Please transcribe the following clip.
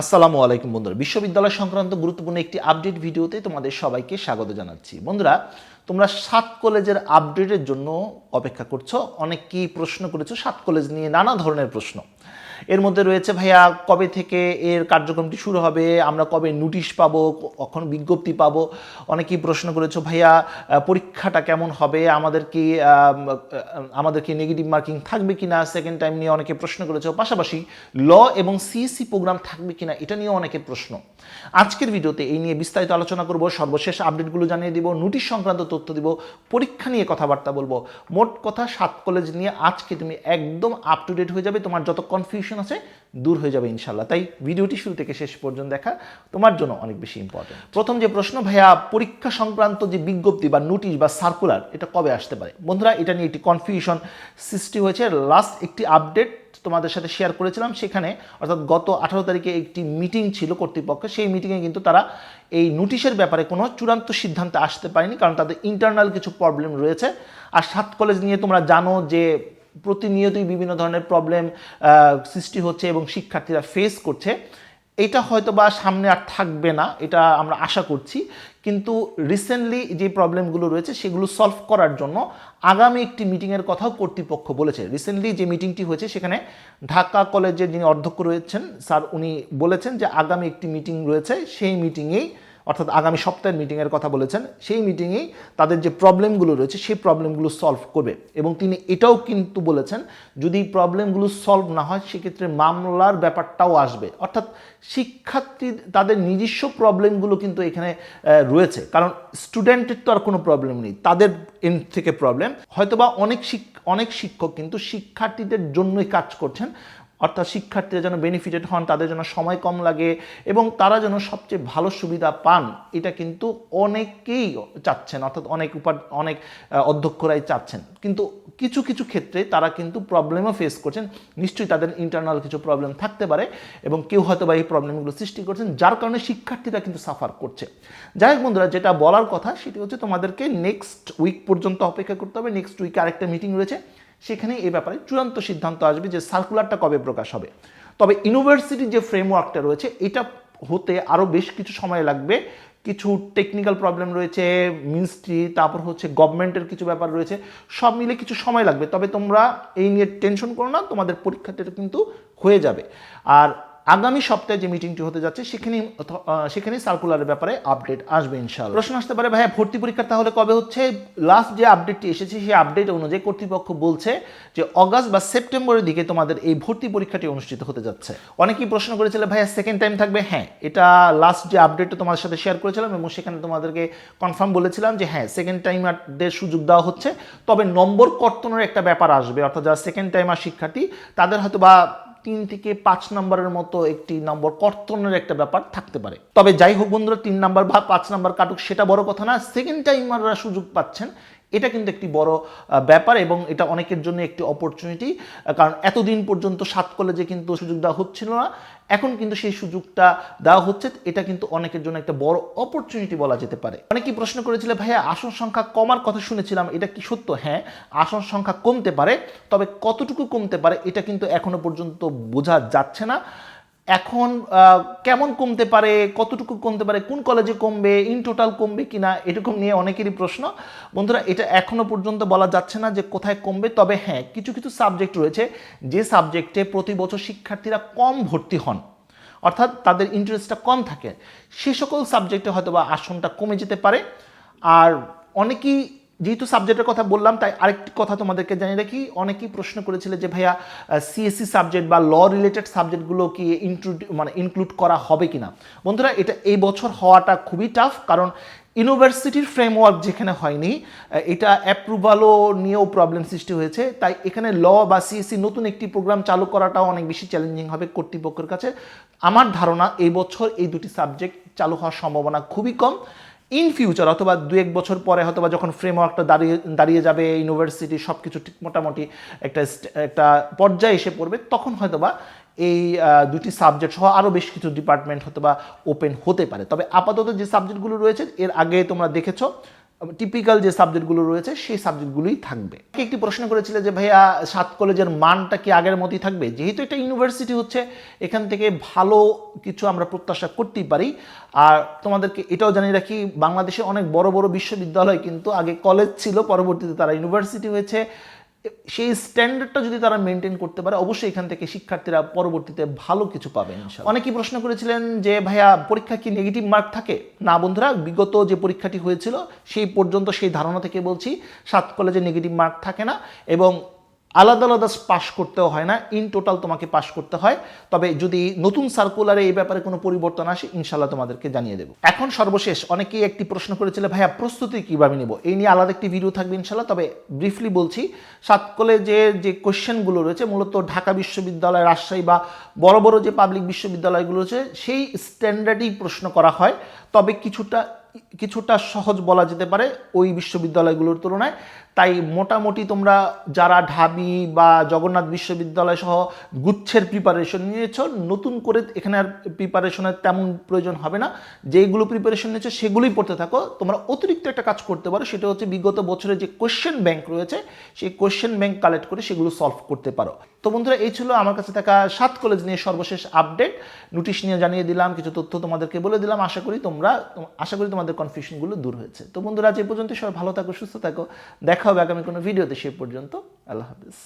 আসসালামু আলাইকুম বন্ধুরা। বিশ্ববিদ্যালয় সংক্রান্ত গুরুত্বপূর্ণ একটি আপডেট ভিডিওতে তোমাদের সবাইকে স্বাগত জানাচ্ছি। বন্ধুরা, তোমরা সাত কলেজের আপডেটের জন্য অপেক্ষা করছ অনেক কি প্রশ্ন করেছ, সাত কলেজ নিয়ে নানা ধরনের প্রশ্ন। এর মধ্যে রয়েছে, ভাইয়া, কবে থেকে এর কার্যক্রমটি শুরু হবে? আমরা কবে নোটিশ পাবো? কখন বিজ্ঞপ্তি পাবো? অনেকেই প্রশ্ন করেছ, ভাইয়া পরীক্ষাটা কেমন হবে? আমাদের কি আমাদের কি নেগেটিভ মার্কিং থাকবে কি না সেকেন্ড টাইম নিয়ে অনেকে প্রশ্ন করেছ, পাশাপাশি ল এবং সিএসসি প্রোগ্রাম থাকবে কিনা? এটা নিয়ে অনেকের প্রশ্ন। আজকের ভিডিওতে এই নিয়ে বিস্তারিত আলোচনা করব, সর্বশেষ আপডেটগুলো জানিয়ে দিব, নোটিশ সংক্রান্ত তথ্য দিব, পরীক্ষা নিয়ে কথাবার্তা বলব। মোট কথা সাত কলেজ নিয়ে আজকে তুমি একদম আপ টু ডেট হয়ে যাবে, তোমার যত কনফিউশন আছে, দূর হয়ে যাবে ইনশাল্লাহ তাই ভিডিওটি শুরু থেকে শেষ পর্যন্ত দেখা তোমার জন্য অনেক বেশি ইম্পর্টেন্ট প্রথম যে প্রশ্ন, ভাইয়া, পরীক্ষা সংক্রান্ত যে বিজ্ঞপ্তি বা নোটিশ বা সার্কুলার এটা কবে আসতে পারে? বন্ধুরা, এটা নিয়ে একটি কনফিউশন সৃষ্টি হয়েছে। লাস্ট একটি আপডেট তোমাদের সাথে শেয়ার করেছিলাম। সেখানে, অর্থাৎ গত আঠারো তারিখে একটি মিটিং ছিল কর্তৃপক্ষ। সেই মিটিংয়ে কিন্তু তারা এই নোটিশের ব্যাপারে কোনো চূড়ান্ত সিদ্ধান্তে আসতে পারেনি, কারণ তাদের ইন্টারনাল কিছু প্রবলেম রয়েছে। আর সাত কলেজ নিয়ে তোমরা জানো যে প্রতিনিয়তই বিভিন্ন ধরনের প্রবলেম সৃষ্টি হচ্ছে এবং শিক্ষার্থীরা ফেস করছে। এটা হয়তো বা সামনে আর থাকবে না, এটা আমরা আশা করছি। কিন্তু রিসেন্টলি যে প্রবলেমগুলো রয়েছে, সেগুলো সলভ করার জন্য আগামী একটি মিটিংয়ের কথাও কর্তৃপক্ষ বলেছে। রিসেন্টলি যে মিটিংটি হয়েছে, সেখানে ঢাকা কলেজের যিনি অধ্যক্ষ রয়েছেন, স্যার উনি বলেছেন যে আগামী একটি মিটিং রয়েছে, সেই মিটিংয়েই অর্থাৎ আগামী সপ্তাহের মিটিংয়ের কথা বলেছেন, সেই মিটিংয়েই তাদের যে প্রবলেমগুলো রয়েছে, সেই প্রবলেমগুলো সলভ করবে। এবং তিনি এটাও কিন্তু বলেছেন, যদি প্রবলেমগুলো সলভ না হয়, সেক্ষেত্রে মামলার ব্যাপারটাও আসবে। অর্থাৎ শিক্ষার্থী তাদের নিজস্ব প্রবলেমগুলো কিন্তু এখানে রয়েছে। কারণ স্টুডেন্টের তো আর কোনো প্রবলেম নেই, তাদের এন থেকে প্রবলেম হয়তোবা অনেক অনেক শিক্ষক কিন্তু শিক্ষার্থীদের জন্যই কাজ করছেন অর্থাৎ শিক্ষার্থীরা যেন বেনিফিটেড হন, তাদের জন্য সময় কম লাগে এবং তারা যেন সবচেয়ে ভালো সুবিধা পান, এটা কিন্তু অনেকেই চাচ্ছেন, অর্থাৎ অনেক উপা অনেক অধ্যক্ষরাই চাচ্ছেন। কিন্তু কিছু কিছু ক্ষেত্রে তারা কিন্তু প্রবলেমও ফেস করছেন। নিশ্চয়ই তাদের ইন্টারনাল কিছু প্রবলেম থাকতে পারে এবং কেউ হয়তো বা এই প্রবলেমগুলো সৃষ্টি করছেন, যার কারণে শিক্ষার্থীরা কিন্তু সাফার করছে। যাই হোক বন্ধুরা, যেটা বলার কথা সেটি হচ্ছে তোমাদেরকে নেক্সট উইক পর্যন্ত অপেক্ষা করতে হবে। নেক্সট উইকে আরেকটা মিটিং রয়েছে। সেখানে এ ব্যাপারে চূড়ান্ত সিদ্ধান্ত আসবে যে সার্কুলারটা কবে প্রকাশ হবে। তবে ইউনিভার্সিটির যে ফ্রেমওয়ার্কটা রয়েছে, এটা হতে আরও বেশ কিছু সময় লাগবে। কিছু টেকনিক্যাল প্রবলেম রয়েছে মিনিস্ট্রি তারপর হচ্ছে গভর্নমেন্টের কিছু ব্যাপার রয়েছে, সব মিলে কিছু সময় লাগবে। তবে তোমরা এই নিয়ে টেনশন করো না, তোমাদের পরীক্ষাটা কিন্তু হয়ে যাবে। আর আগামী সপ্তাহে যে মিটিংটি হতে যাচ্ছে সেখানেই সেখানে সার্কুলারের ব্যাপারে আপডেট আসবে ইনশাআল্লাহ। প্রশ্ন আসতে পারে, ভাইয়া, ভর্তি পরীক্ষা তাহলে কবে হচ্ছে? লাস্ট যে আপডেটটি এসেছে, সেই আপডেট অনুযায়ী কর্তৃপক্ষ বলছে যে অগাস্ট বা সেপ্টেম্বরের দিকে তোমাদের এই ভর্তি পরীক্ষাটি অনুষ্ঠিত হতে যাচ্ছে। অনেকেই প্রশ্ন করেছিল, ভাইয়া সেকেন্ড টাইম থাকবে? হ্যাঁ এটা লাস্ট যে আপডেটটা তোমাদের সাথে শেয়ার করেছিলাম এবং সেখানে তোমাদেরকে কনফার্ম বলেছিলাম যে হ্যাঁ সেকেন্ড টাইমারদের সুযোগ দেওয়া হচ্ছে। তবে নম্বর কর্তনের একটা ব্যাপার আসবে, অর্থাৎ যারা সেকেন্ড টাইমার শিক্ষার্থী, তাদের হয়তো বা তিন থেকে পাঁচ নম্বরের মতো একটি নম্বর কর্তনের একটা ব্যাপার থাকতে পারে। তবে যাই হোক বন্ধুরা, তিন নাম্বার বা পাঁচ নাম্বার কাটুক, সেটা বড় কথা না। সেকেন্ড টাইমাররা সুযোগ পাচ্ছেন এটা কিন্তু একটি বড় ব্যাপার এবং এটা অনেকের জন্য একটি অপরচুনিটি কারণ এতদিন পর্যন্ত সাত কলেজে কিন্তু সুযোগ দেওয়া হচ্ছিল না। এখন কিন্তু সেই সুযোগটা দেওয়া হচ্ছে, এটা কিন্তু অনেকের জন্য একটা বড় অপরচুনিটি বলা যেতে পারে। অনেকেই প্রশ্ন করেছিল, ভাইয়া, আসন সংখ্যা কমার কথা শুনেছিলাম, এটা কি সত্য? হ্যাঁ আসন সংখ্যা কমতে পারে, তবে কতটুকু কমতে পারে, এটা কিন্তু এখনও পর্যন্ত বোঝা যাচ্ছে না। এখন কেমন কমতে পারে, কতটুকু কমতে পারে, কোন কলেজে কমবে ইন টোটাল কমবে কি না এরকম নিয়ে অনেকেরই প্রশ্ন। বন্ধুরা, এটা এখনও পর্যন্ত বলা যাচ্ছে না যে কোথায় কমবে, তবে হ্যাঁ কিছু কিছু সাবজেক্ট রয়েছে, যে সাবজেক্টে প্রতি বছর শিক্ষার্থীরা কম ভর্তি হন। অর্থাৎ তাদের ইন্টারেস্টটা কম থাকে। সে সকল সাবজেক্টে হয়তো বা আসনটা কমে যেতে পারে। আর অনেকেই যেহেতু সাবজেক্টের কথা বললাম, তাই আরেকটি কথা তোমাদেরকে জানিয়ে রাখি। অনেকেই প্রশ্ন করেছিল যে, ভাইয়া সিএসসি সাবজেক্ট বা ল রিলেটেড সাবজেক্টগুলো কি ইনক্লুড মানে ইনক্লুড করা হবে কিনা? বন্ধুরা, এটা এই বছর হওয়াটা খুবই টাফ কারণ ইউনিভার্সিটির ফ্রেমওয়ার্ক যেখানে হয়নি এটা অ্যাপ্রুভালও নিয়েও প্রবলেম সৃষ্টি হয়েছে। তাই এখানে ল বা সিএসসি নতুন একটি প্রোগ্রাম চালু করাটাও অনেক বেশি চ্যালেঞ্জিং হবে কর্তৃপক্ষের কাছে। আমার ধারণা, এই বছর এই দুটি সাবজেক্ট চালু হওয়ার সম্ভাবনা খুবই কম। ইন ফিউচার অথবা দু এক বছর পরে হয়তো বা যখন ফ্রেমওয়ার্কটা দাঁড়িয়ে দাঁড়িয়ে যাবে ইউনিভার্সিটি সব কিছু ঠিক মোটামুটি একটা একটা পর্যায়ে এসে পড়বে, তখন হয়তো বা এই দুটি সাবজেক্ট সহ আরও বেশ কিছু ডিপার্টমেন্ট হয়তো বা ওপেন হতে পারে। তবে আপাতত যে সাবজেক্টগুলো রয়েছে, এর আগে তোমরা দেখেছ টিপিক্যাল যে সাবজেক্টগুলো রয়েছে, সেই সাবজেক্টগুলোই থাকবে। একটি প্রশ্ন করেছিল যে, ভাইয়া, সাত কলেজের মানটা কি আগের মতোই থাকবে? যেহেতু এটা ইউনিভার্সিটি হচ্ছে, এখান থেকে ভালো কিছু আমরা প্রত্যাশা করতেই পারি। আর তোমাদেরকে এটাও জানিয়ে রাখি, বাংলাদেশে অনেক বড় বড় বিশ্ববিদ্যালয় কিন্তু আগে কলেজ ছিল, পরবর্তীতে তারা ইউনিভার্সিটি হয়েছে। সেই স্ট্যান্ডার্ডটা যদি তারা মেনটেন করতে পারে, অবশ্যই এখান থেকে শিক্ষার্থীরা পরবর্তীতে ভালো কিছু পাবেন অনেকেই প্রশ্ন করেছিলেন যে, ভাইয়া পরীক্ষা কি নেগেটিভ মার্ক থাকে? না, বন্ধুরা, বিগত যে পরীক্ষাটি হয়েছিল, সেই পর্যন্ত সেই ধারণা থেকে বলছি, সাত কলেজে নেগেটিভ মার্ক থাকে না এবং আলাদা আলাদা পাস করতেও হয় না। ইন টোটাল তোমাকে পাস করতে হয়। তবে যদি নতুন সার্কুলারে এই ব্যাপারে কোনো পরিবর্তন আসে ইনশাল্লাহ তোমাদেরকে জানিয়ে দেবো। এখন সর্বশেষ অনেকেই একটি প্রশ্ন করেছিল, ভাইয়া, প্রস্তুতি কীভাবে নেব? এই নিয়ে আলাদা একটি ভিডিও থাকবে ইনশাল্লাহ তবে ব্রিফলি বলছি, সাত কলেজের যে কোয়েশ্চেনগুলো রয়েছে, মূলত ঢাকা বিশ্ববিদ্যালয়, রাজশাহী বা বড় বড় যে পাবলিক বিশ্ববিদ্যালয়গুলো রয়েছে, সেই স্ট্যান্ডার্ডেই প্রশ্ন করা হয়। তবে কিছুটা কিছুটা সহজ বলা যেতে পারে ওই বিশ্ববিদ্যালয়গুলোর তুলনায়। তাই মোটামুটি তোমরা যারা ঢাবি বা জগন্নাথ বিশ্ববিদ্যালয় সহ গুচ্ছের প্রিপারেশন নিয়েছ, নতুন করে এখানে আর প্রিপারেশনের তেমন প্রয়োজন হবে না। যেগুলো প্রিপারেশন নিয়েছো, সেগুলোই পড়তে থাকো। তোমরা অতিরিক্ত একটা কাজ করতে পারো, সেটা হচ্ছে বিগত বছরে যে কোয়েশ্চেন ব্যাংক রয়েছে, সেই কোয়েশ্চেন ব্যাংক কালেক্ট করে সেগুলো সলভ করতে পারো। তো বন্ধুরা, এই ছিল আমার কাছে থাকা সাত কলেজ নিয়ে সর্বশেষ আপডেট নোটিশ নিয়ে জানিয়ে দিলাম, কিছু তথ্য তোমাদেরকে বলে দিলাম। আশা করি তোমরা, আশা করি তোমাদের কনফিউশনগুলো দূর হয়েছে। তো বন্ধুরা যে পর্যন্ত সবাই ভালো থাকো, সুস্থ থাকো। দেখা হবে আগামী কোনো ভিডিওতে সে পর্যন্ত আল্লাহ হাফিজ।